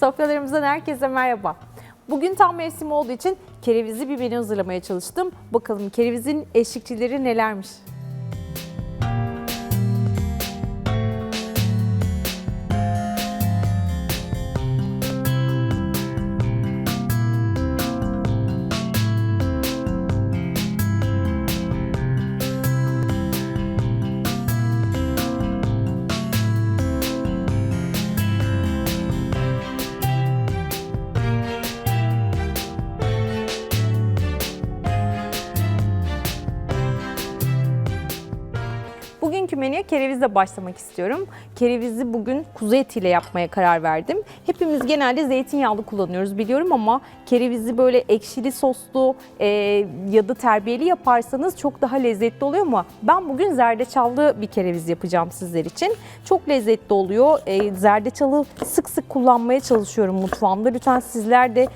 Sofralarımızdan herkese merhaba. Bugün tam mevsimi olduğu için kerevizli bir menü hazırlamaya çalıştım. Bakalım kerevizin eşlikçileri nelermiş? Menüye kerevizle başlamak istiyorum. Kerevizi bugün kuzu etiyle yapmaya karar verdim. Hepimiz genelde zeytinyağlı kullanıyoruz biliyorum ama kerevizi böyle ekşili soslu e, ya da terbiyeli yaparsanız çok daha lezzetli oluyor ama ben bugün zerdeçallı bir kereviz yapacağım sizler için. Çok lezzetli oluyor. E, zerdeçalı sık sık kullanmaya çalışıyorum mutfağımda. Lütfen sizler de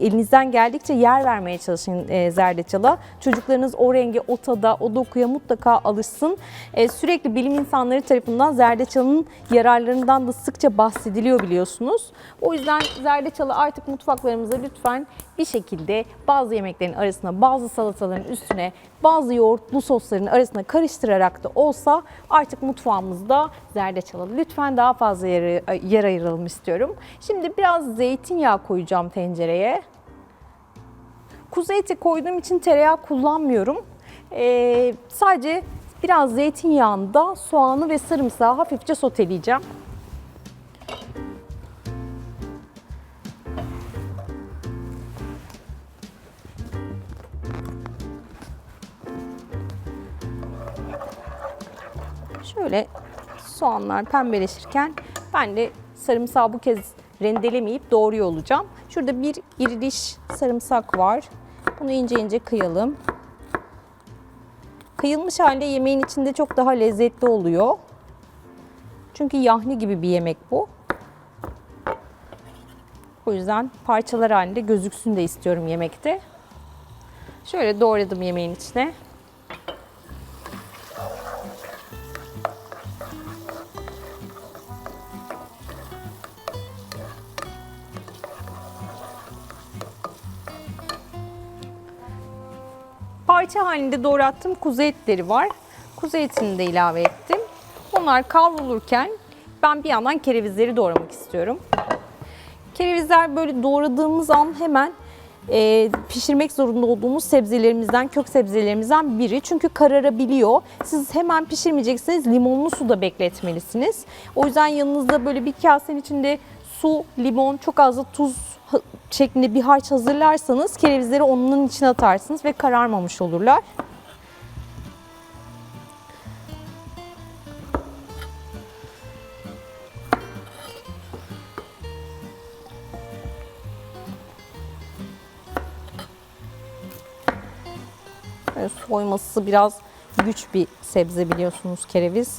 elinizden geldikçe yer vermeye çalışın e, zerdeçala. Çocuklarınız o renge, o tada, o dokuya mutlaka alışsın. E, sürekli bilim insanları tarafından zerdeçalın yararlarından da sıkça bahsediliyor biliyorsunuz. O yüzden zerdeçalı artık mutfaklarımıza lütfen bir şekilde bazı yemeklerin arasına, bazı salataların üstüne, bazı yoğurtlu sosların arasına karıştırarak da olsa artık mutfağımızda zerdeçalı lütfen daha fazla yer, yer ayıralım istiyorum. Şimdi biraz zeytinyağı koyacağım tencereye. Kuzu eti koyduğum için tereyağı kullanmıyorum. Ee, sadece biraz zeytinyağında soğanı ve sarımsağı hafifçe soteleyeceğim. Şöyle soğanlar pembeleşirken ben de sarımsağı bu kez rendelemeyip doğruyor olacağım. Şurada bir iri diş sarımsak var. Bunu ince ince kıyalım. Kıyılmış halde yemeğin içinde çok daha lezzetli oluyor. Çünkü yahni gibi bir yemek bu. O yüzden parçalar halinde gözüksün de istiyorum yemekte. Şöyle doğradım yemeğin içine. Parça halinde doğrattığım kuzu etleri var. Kuzu etini de ilave ettim. Onlar kavrulurken ben bir yandan kerevizleri doğramak istiyorum. Kerevizler böyle doğradığımız an hemen e, pişirmek zorunda olduğumuz sebzelerimizden, kök sebzelerimizden biri. Çünkü kararabiliyor. Siz hemen pişirmeyeceksiniz, limonlu suda bekletmelisiniz. O yüzden yanınızda böyle bir kasenin içinde su, limon, çok az da tuz şeklinde bir harç hazırlarsanız kerevizleri onun içine atarsınız ve kararmamış olurlar. Soyması biraz güç bir sebze biliyorsunuz kereviz.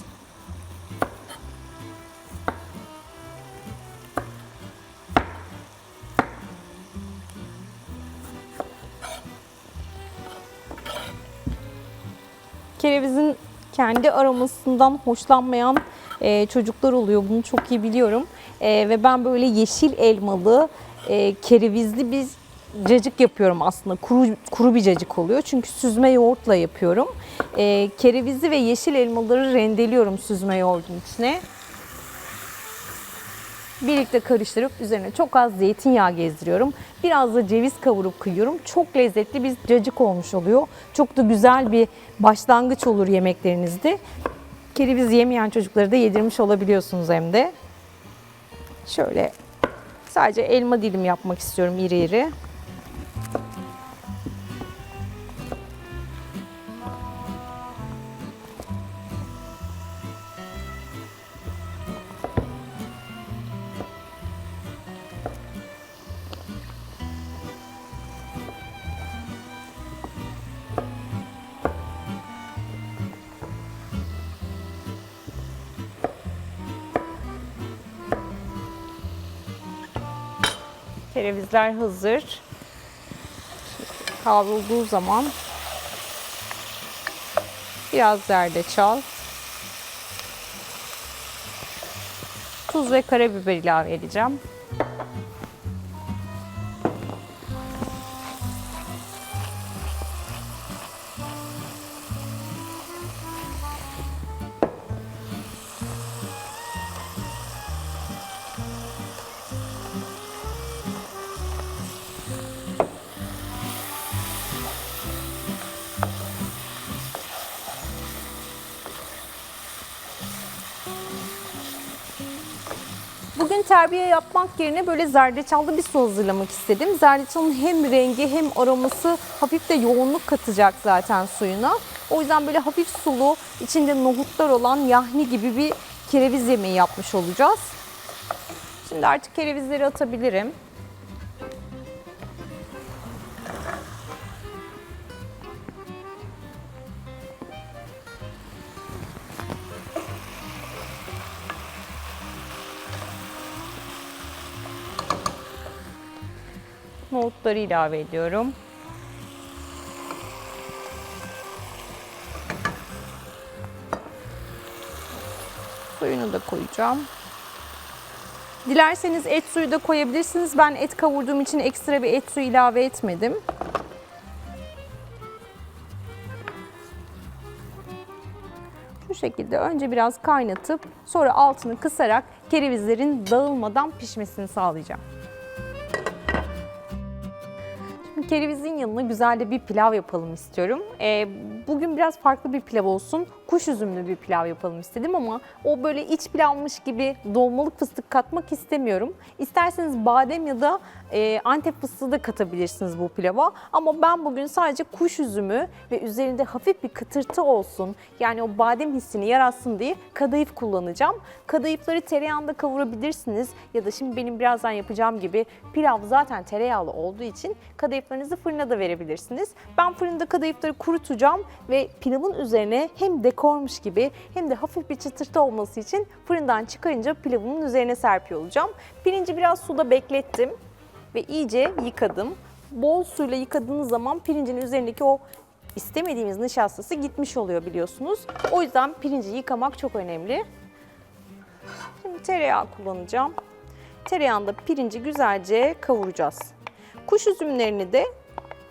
Kerevizin kendi aromasından hoşlanmayan e, çocuklar oluyor. Bunu çok iyi biliyorum. E, ve ben böyle yeşil elmalı, e, kerevizli bir cacık yapıyorum aslında. Kuru, kuru bir cacık oluyor. Çünkü süzme yoğurtla yapıyorum. E, kerevizi ve yeşil elmaları rendeliyorum süzme yoğurdun içine. Birlikte karıştırıp üzerine çok az zeytinyağı gezdiriyorum. Biraz da ceviz kavurup kıyıyorum. Çok lezzetli bir cacık olmuş oluyor. Çok da güzel bir başlangıç olur yemeklerinizde. Kereviz yemeyen çocukları da yedirmiş olabiliyorsunuz hem de. Şöyle sadece elma dilim yapmak istiyorum iri iri. Kerevizler hazır. Kavrulduğu zaman biraz zerdeçal, tuz ve karabiber ilave edeceğim. Terbiye yapmak yerine böyle zerdeçallı bir su hazırlamak istedim. Zerdeçalın hem rengi hem aroması hafif de yoğunluk katacak zaten suyuna. O yüzden böyle hafif sulu, içinde nohutlar olan yahni gibi bir kereviz yemeği yapmış olacağız. Şimdi artık kerevizleri atabilirim. Nohutları ilave ediyorum. Suyunu da koyacağım. Dilerseniz et suyu da koyabilirsiniz. Ben et kavurduğum için ekstra bir et suyu ilave etmedim. Şu şekilde önce biraz kaynatıp sonra altını kısarak kerevizlerin dağılmadan pişmesini sağlayacağım. Kerevizin yanına güzel de bir pilav yapalım istiyorum. Ee, bugün biraz farklı bir pilav olsun. Kuş üzümlü bir pilav yapalım istedim ama o böyle iç pilavmış gibi dolmalık fıstık katmak istemiyorum. İsterseniz badem ya da e, antep fıstığı da katabilirsiniz bu pilava. Ama ben bugün sadece kuş üzümü ve üzerinde hafif bir kıtırtı olsun. Yani o badem hissini yaratsın diye kadayıf kullanacağım. Kadayıfları tereyağında kavurabilirsiniz ya da şimdi benim birazdan yapacağım gibi pilav zaten tereyağlı olduğu için kadayıflarınızı fırına da verebilirsiniz. Ben fırında kadayıfları kurutacağım ve pilavın üzerine hem dekormuş gibi hem de hafif bir çıtırtı olması için fırından çıkarınca pilavımın üzerine serpiyor olacağım. Pirinci biraz suda beklettim ve iyice yıkadım. Bol suyla yıkadığınız zaman pirincin üzerindeki o istemediğimiz nişastası gitmiş oluyor biliyorsunuz. O yüzden pirinci yıkamak çok önemli. Şimdi tereyağı kullanacağım. Tereyağında pirinci güzelce kavuracağız. Kuş üzümlerini de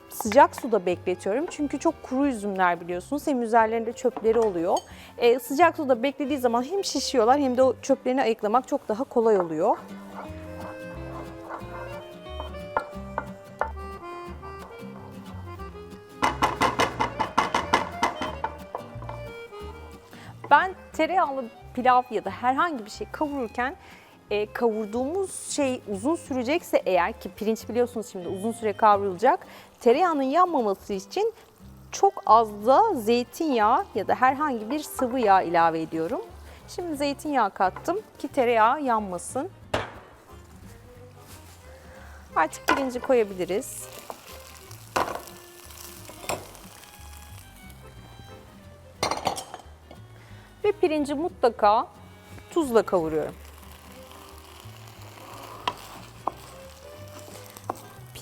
sıcak suda bekletiyorum. Çünkü çok kuru üzümler biliyorsunuz. Hem üzerlerinde çöpleri oluyor. Ee, sıcak suda beklediği zaman hem şişiyorlar hem de o çöplerini ayıklamak çok daha kolay oluyor. Ben tereyağlı pilav ya da herhangi bir şey kavururken e, kavurduğumuz şey uzun sürecekse eğer ki pirinç biliyorsunuz şimdi uzun süre kavrulacak. Tereyağının yanmaması için çok az da zeytinyağı ya da herhangi bir sıvı yağ ilave ediyorum. Şimdi zeytinyağı kattım ki tereyağı yanmasın. Artık pirinci koyabiliriz. Ve pirinci mutlaka tuzla kavuruyorum.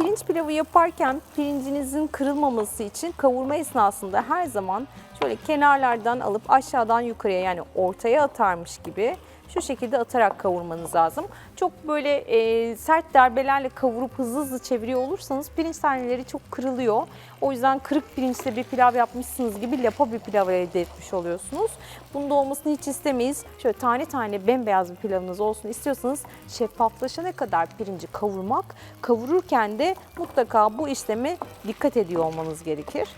Pirinç pilavı yaparken pirincinizin kırılmaması için kavurma esnasında her zaman şöyle kenarlardan alıp aşağıdan yukarıya yani ortaya atarmış gibi şu şekilde atarak kavurmanız lazım. Çok böyle e, sert darbelerle kavurup hızlı hızlı çeviriyor olursanız pirinç taneleri çok kırılıyor. O yüzden kırık pirinçle bir pilav yapmışsınız gibi lapa bir pilav elde etmiş oluyorsunuz. Bunda olmasını hiç istemeyiz. Şöyle tane tane bembeyaz bir pilavınız olsun istiyorsanız şeffaflaşana kadar pirinci kavurmak, kavururken de mutlaka bu işleme dikkat ediyor olmanız gerekir.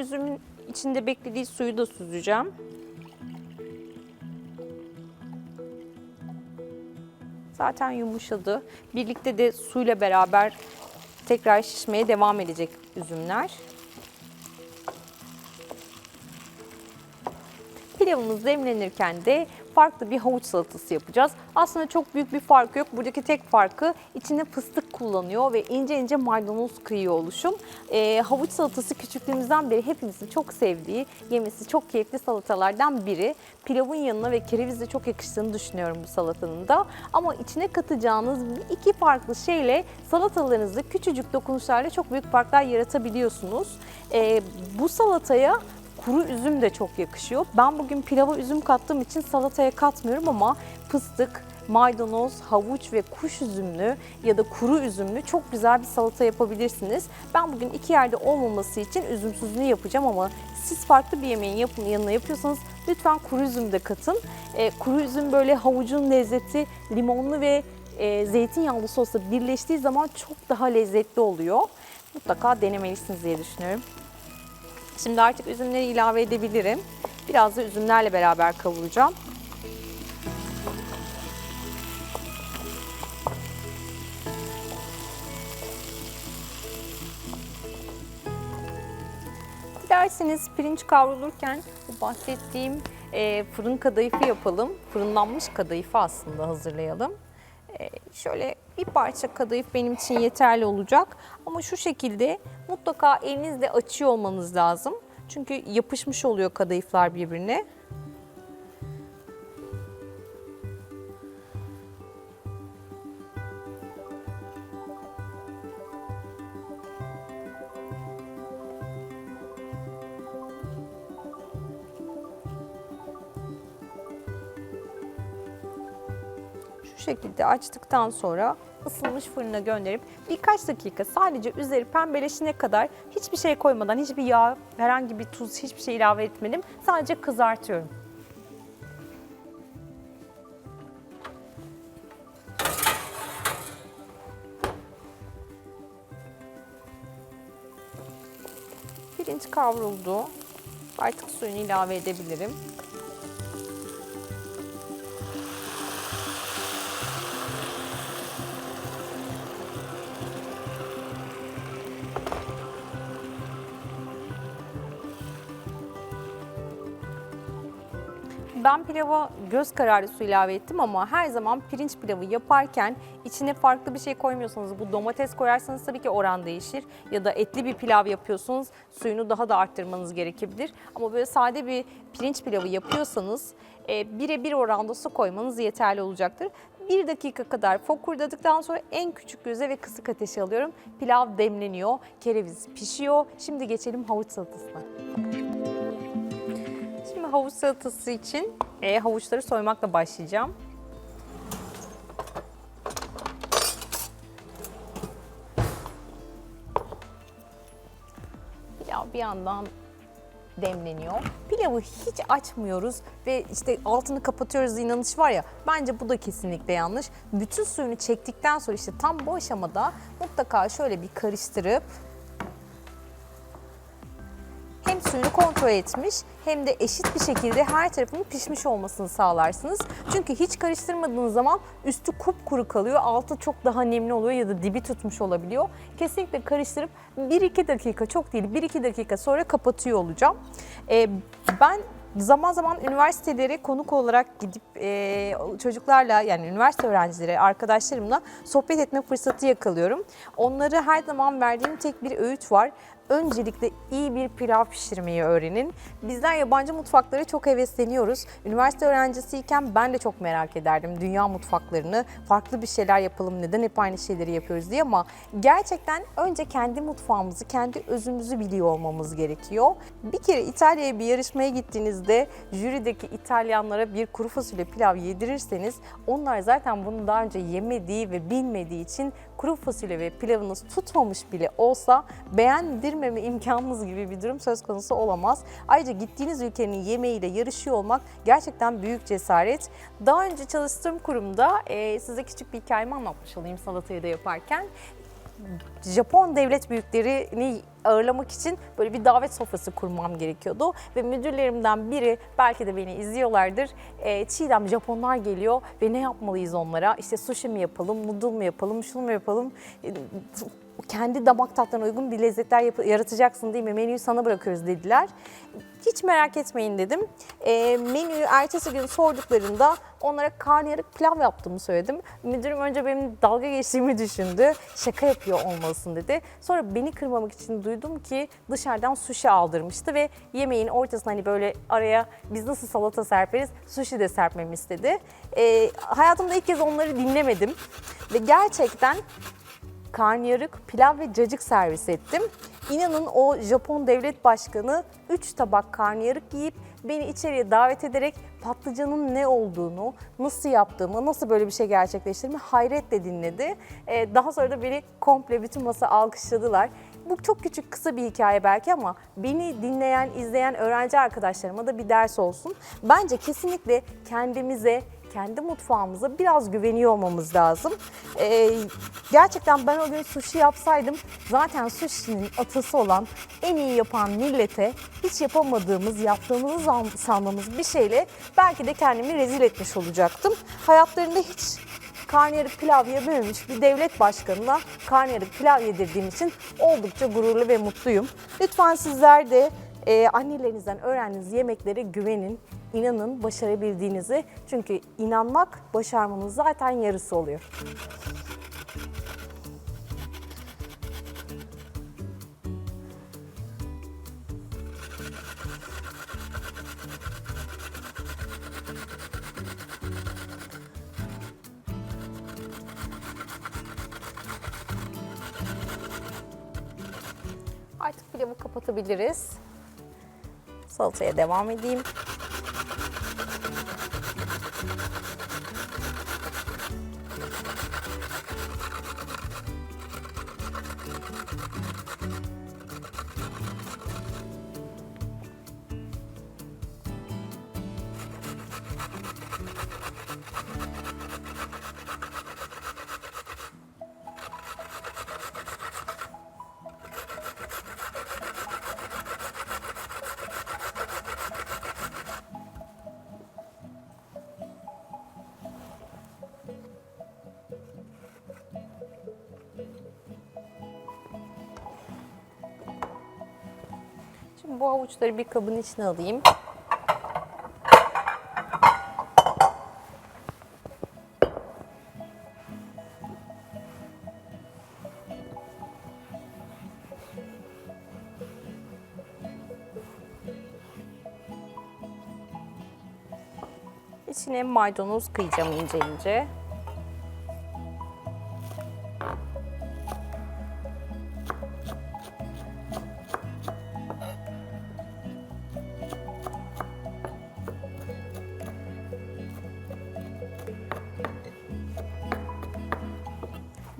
Üzümün içinde beklediği suyu da süzeceğim. Zaten yumuşadı. Birlikte de suyla beraber tekrar şişmeye devam edecek üzümler. Pilavımız demlenirken de farklı bir havuç salatası yapacağız. Aslında çok büyük bir farkı yok. Buradaki tek farkı içine fıstık kullanıyor ve ince ince maydanoz kıyıyor oluşum. Ee, havuç salatası küçüklüğümüzden beri hepimizin çok sevdiği, yemesi çok keyifli salatalardan biri. Pilavın yanına ve kerevizle çok yakıştığını düşünüyorum bu salatanın da. Ama içine katacağınız iki farklı şeyle salatalarınızı küçücük dokunuşlarla çok büyük farklar yaratabiliyorsunuz. Ee, bu salataya kuru üzüm de çok yakışıyor. Ben bugün pilava üzüm kattığım için salataya katmıyorum ama fıstık, maydanoz, havuç ve kuş üzümlü ya da kuru üzümlü çok güzel bir salata yapabilirsiniz. Ben bugün iki yerde olmaması için üzümsüzünü yapacağım ama siz farklı bir yemeğin yapın, yanına yapıyorsanız lütfen kuru üzüm de katın. E, kuru üzüm böyle havucun lezzeti limonlu ve e, zeytinyağlı sosla birleştiği zaman çok daha lezzetli oluyor. Mutlaka denemelisiniz diye düşünüyorum. Şimdi artık üzümleri ilave edebilirim. Biraz da üzümlerle beraber kavuracağım. Dilerseniz pirinç kavrulurken bu bahsettiğim e, fırın kadayıfı yapalım. Fırınlanmış kadayıfı aslında hazırlayalım. E, şöyle bir parça kadayıf benim için yeterli olacak. Ama şu şekilde mutlaka elinizle açıyor olmanız lazım. Çünkü yapışmış oluyor kadayıflar birbirine. Şu şekilde açtıktan sonra ısınmış fırına gönderip birkaç dakika sadece üzeri pembeleşene kadar hiçbir şey koymadan, hiçbir yağ, herhangi bir tuz, hiçbir şey ilave etmedim. Sadece kızartıyorum. Pirinç kavruldu. Artık suyunu ilave edebilirim. Ben pilava göz kararı su ilave ettim ama her zaman pirinç pilavı yaparken içine farklı bir şey koymuyorsanız bu domates koyarsanız tabii ki oran değişir. Ya da etli bir pilav yapıyorsunuz suyunu daha da arttırmanız gerekebilir. Ama böyle sade bir pirinç pilavı yapıyorsanız e, bire bir oranda su koymanız yeterli olacaktır. Bir dakika kadar fokurdadıktan sonra en küçük göze ve kısık ateşe alıyorum. Pilav demleniyor, kereviz pişiyor. Şimdi geçelim havuç salatasına. Havuç salatası için e, havuçları soymakla başlayacağım. Pilav bir yandan demleniyor. Pilavı hiç açmıyoruz ve işte altını kapatıyoruz inanış var ya bence bu da kesinlikle yanlış. Bütün suyunu çektikten sonra işte tam bu aşamada mutlaka şöyle bir karıştırıp kontrol etmiş hem de eşit bir şekilde her tarafının pişmiş olmasını sağlarsınız. Çünkü hiç karıştırmadığınız zaman üstü kupkuru kalıyor, altı çok daha nemli oluyor ya da dibi tutmuş olabiliyor. Kesinlikle karıştırıp 1-2 dakika çok değil 1-2 dakika sonra kapatıyor olacağım. Ee, ben zaman zaman üniversitelere konuk olarak gidip e, çocuklarla yani üniversite öğrencileri, arkadaşlarımla sohbet etme fırsatı yakalıyorum. Onlara her zaman verdiğim tek bir öğüt var. Öncelikle iyi bir pilav pişirmeyi öğrenin. Bizler yabancı mutfaklara çok hevesleniyoruz. Üniversite öğrencisiyken ben de çok merak ederdim dünya mutfaklarını. Farklı bir şeyler yapalım, neden hep aynı şeyleri yapıyoruz diye ama gerçekten önce kendi mutfağımızı, kendi özümüzü biliyor olmamız gerekiyor. Bir kere İtalya'ya bir yarışmaya gittiğinizde jürideki İtalyanlara bir kuru fasulye pilav yedirirseniz onlar zaten bunu daha önce yemediği ve bilmediği için kuru fasulye ve pilavınız tutmamış bile olsa beğendirmeme imkanınız gibi bir durum söz konusu olamaz. Ayrıca gittiğiniz ülkenin yemeğiyle yarışıyor olmak gerçekten büyük cesaret. Daha önce çalıştığım kurumda e, size küçük bir hikayemi anlatmış olayım salatayı da yaparken. Japon devlet büyüklerini ağırlamak için böyle bir davet sofrası kurmam gerekiyordu. Ve müdürlerimden biri belki de beni izliyorlardır. E, Çiğdem Japonlar geliyor ve ne yapmalıyız onlara? İşte sushi mi yapalım, noodle mu yapalım, şunu mu yapalım? E, kendi damak tatlarına uygun bir lezzetler yaratacaksın değil mi? Menüyü sana bırakıyoruz dediler. Hiç merak etmeyin dedim. E, menüyü ertesi gün sorduklarında onlara karnıyarık pilav yaptığımı söyledim. Müdürüm önce benim dalga geçtiğimi düşündü. Şaka yapıyor olmalısın dedi. Sonra beni kırmamak için duydum ki dışarıdan sushi aldırmıştı ve yemeğin ortasına hani böyle araya biz nasıl salata serperiz sushi de serpmemi istedi. E, hayatımda ilk kez onları dinlemedim ve gerçekten karnıyarık, pilav ve cacık servis ettim. İnanın o Japon devlet başkanı 3 tabak karnıyarık yiyip beni içeriye davet ederek patlıcanın ne olduğunu, nasıl yaptığımı, nasıl böyle bir şey gerçekleştirdiğimi hayretle dinledi. Ee, daha sonra da beni komple bütün masa alkışladılar. Bu çok küçük kısa bir hikaye belki ama beni dinleyen, izleyen öğrenci arkadaşlarıma da bir ders olsun. Bence kesinlikle kendimize, kendi mutfağımıza biraz güveniyor olmamız lazım. Ee, gerçekten ben o gün sushi yapsaydım zaten sushi'nin atası olan en iyi yapan millete hiç yapamadığımız, yaptığımızı sandığımız bir şeyle belki de kendimi rezil etmiş olacaktım. Hayatlarında hiç karnıyarık pilav yememiş bir devlet başkanına karnıyarık pilav yedirdiğim için oldukça gururlu ve mutluyum. Lütfen sizler de e, annelerinizden öğrendiğiniz yemeklere güvenin. İnanın başarabildiğinizi. Çünkü inanmak başarmanın zaten yarısı oluyor. Artık pilavı kapatabiliriz. Salataya devam edeyim. Bu havuçları bir kabın içine alayım. İçine maydanoz kıyacağım ince ince.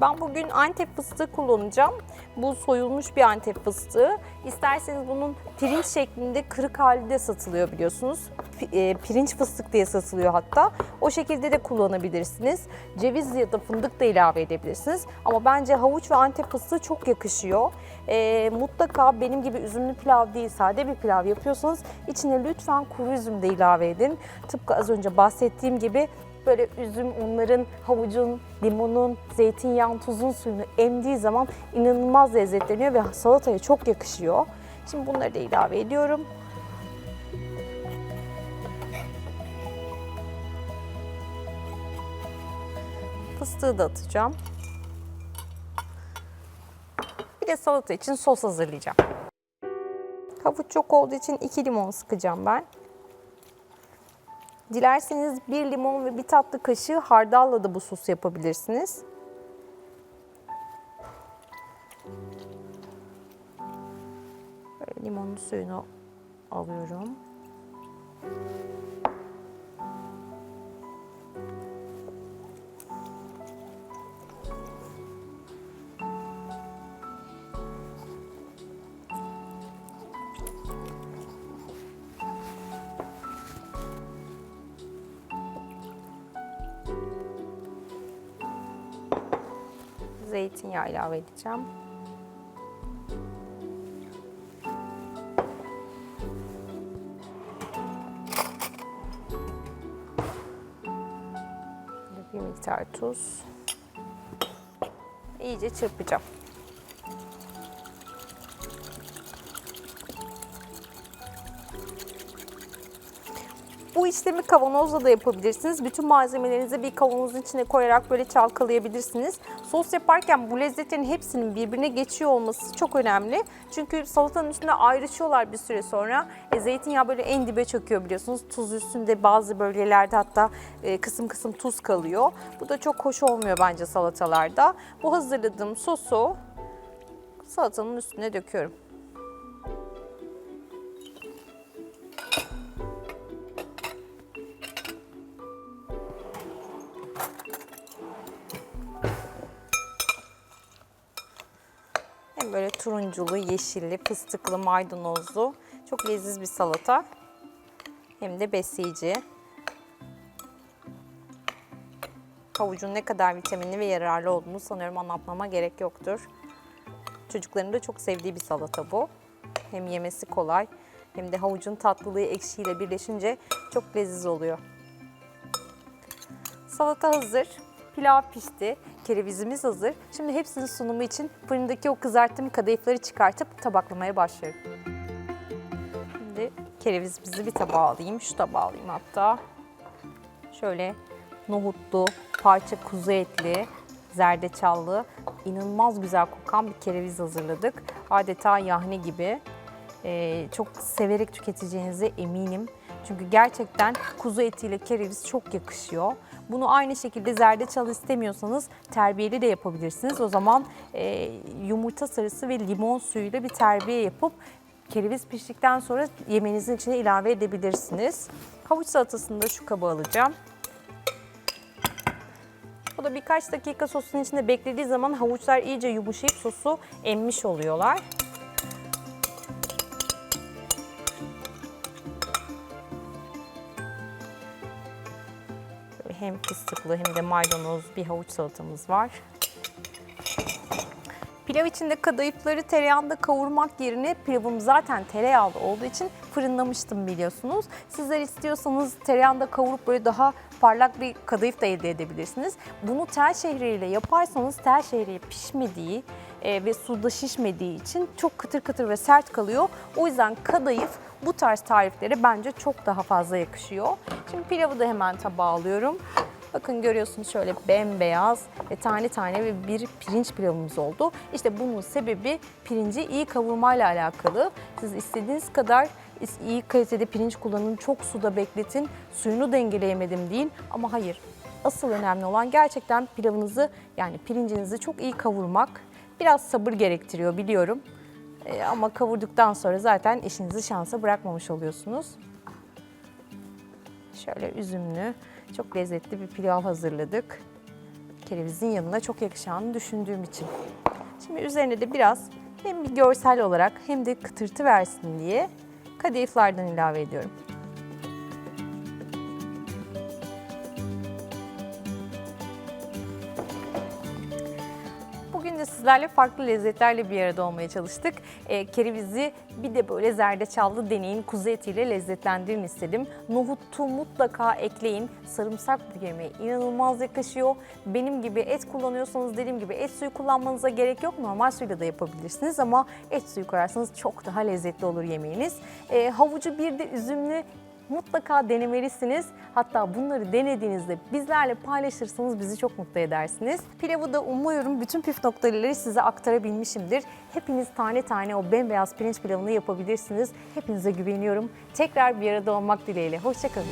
Ben bugün Antep fıstığı kullanacağım. Bu soyulmuş bir Antep fıstığı. İsterseniz bunun pirinç şeklinde kırık hali de satılıyor biliyorsunuz. E, Pirinç fıstık diye satılıyor hatta. O şekilde de kullanabilirsiniz. Ceviz ya da fındık da ilave edebilirsiniz. Ama bence havuç ve Antep fıstığı çok yakışıyor. E, mutlaka benim gibi üzümlü pilav değil sade bir pilav yapıyorsanız içine lütfen kuru üzüm de ilave edin. Tıpkı az önce bahsettiğim gibi Böyle üzüm, onların havucun, limonun, zeytinyağın, tuzun suyunu emdiği zaman inanılmaz lezzetleniyor ve salataya çok yakışıyor. Şimdi bunları da ilave ediyorum. Fıstığı da atacağım. Bir de salata için sos hazırlayacağım. Havuç çok olduğu için 2 limon sıkacağım ben. Dilerseniz bir limon ve bir tatlı kaşığı hardalla da bu sos yapabilirsiniz. Böyle limonun suyunu alıyorum. Zeytinyağı ilave edeceğim. Bir miktar tuz. İyice çırpacağım. Bu işlemi kavanozla da yapabilirsiniz. Bütün malzemelerinizi bir kavanozun içine koyarak böyle çalkalayabilirsiniz. Sos yaparken bu lezzetlerin hepsinin birbirine geçiyor olması çok önemli. Çünkü salatanın üstünde ayrışıyorlar bir süre sonra. E, zeytinyağı böyle en dibe çöküyor biliyorsunuz. Tuz üstünde bazı bölgelerde hatta e, kısım kısım tuz kalıyor. Bu da çok hoş olmuyor bence salatalarda. Bu hazırladığım sosu salatanın üstüne döküyorum. Böyle turunculu, yeşilli, fıstıklı, maydanozlu. Çok leziz bir salata. Hem de besleyici. Havucun ne kadar vitaminli ve yararlı olduğunu sanıyorum anlatmama gerek yoktur. Çocukların da çok sevdiği bir salata bu. Hem yemesi kolay hem de havucun tatlılığı ekşiyle birleşince çok leziz oluyor. Salata hazır. Pilav pişti. Kerevizimiz hazır. Şimdi hepsinin sunumu için fırındaki o kızarttığım kadayıfları çıkartıp tabaklamaya başlıyorum. Şimdi kerevizimizi bir tabağa alayım. Şu tabağa alayım hatta. Şöyle nohutlu, parça kuzu etli, zerdeçallı, inanılmaz güzel kokan bir kereviz hazırladık. Adeta yahni gibi. Ee, çok severek tüketeceğinize eminim. Çünkü gerçekten kuzu etiyle kereviz çok yakışıyor. Bunu aynı şekilde zerdeçal istemiyorsanız terbiyeli de yapabilirsiniz. O zaman e, yumurta sarısı ve limon suyuyla bir terbiye yapıp kereviz piştikten sonra yemeğinizin içine ilave edebilirsiniz. Havuç salatasını da şu kaba alacağım. O da birkaç dakika sosun içinde beklediği zaman havuçlar iyice yumuşayıp sosu emmiş oluyorlar. Hem fıstıklı hem de maydanoz bir havuç salatamız var. Pilav içinde kadayıfları tereyağında kavurmak yerine pilavım zaten tereyağlı olduğu için fırınlamıştım biliyorsunuz. Sizler istiyorsanız tereyağında kavurup böyle daha parlak bir kadayıf da elde edebilirsiniz. Bunu tel şehriyle yaparsanız tel şehriye pişmediği e, ve suda şişmediği için çok kıtır kıtır ve sert kalıyor. O yüzden kadayıf bu tarz tariflere bence çok daha fazla yakışıyor. Şimdi pilavı da hemen tabağa alıyorum. Bakın görüyorsunuz şöyle bembeyaz ve tane tane ve bir pirinç pilavımız oldu. İşte bunun sebebi pirinci iyi kavurmayla alakalı. Siz istediğiniz kadar iyi kalitede pirinç kullanın, çok suda bekletin, suyunu dengeleyemedim deyin. Ama hayır, asıl önemli olan gerçekten pilavınızı yani pirincinizi çok iyi kavurmak. Biraz sabır gerektiriyor biliyorum. Ee, ama kavurduktan sonra zaten işinizi şansa bırakmamış oluyorsunuz. Şöyle üzümlü, çok lezzetli bir pilav hazırladık. Kerevizin yanına çok yakışacağını düşündüğüm için. Şimdi üzerine de biraz hem bir görsel olarak hem de kıtırtı versin diye kadayıflardan ilave ediyorum. De sizlerle farklı lezzetlerle bir arada olmaya çalıştık. E, kerevizi bir de böyle zerdeçallı deneyin, kuzu etiyle lezzetlendirin istedim. Nohutu mutlaka ekleyin. Sarımsak bu yemeğe inanılmaz yakışıyor. Benim gibi et kullanıyorsanız dediğim gibi et suyu kullanmanıza gerek yok. Normal suyla da yapabilirsiniz ama et suyu koyarsanız çok daha lezzetli olur yemeğiniz. E, havucu bir de üzümlü mutlaka denemelisiniz. Hatta bunları denediğinizde bizlerle paylaşırsanız bizi çok mutlu edersiniz. Pilavı da umuyorum bütün püf noktaları size aktarabilmişimdir. Hepiniz tane tane o bembeyaz pirinç pilavını yapabilirsiniz. Hepinize güveniyorum. Tekrar bir arada olmak dileğiyle. Hoşçakalın.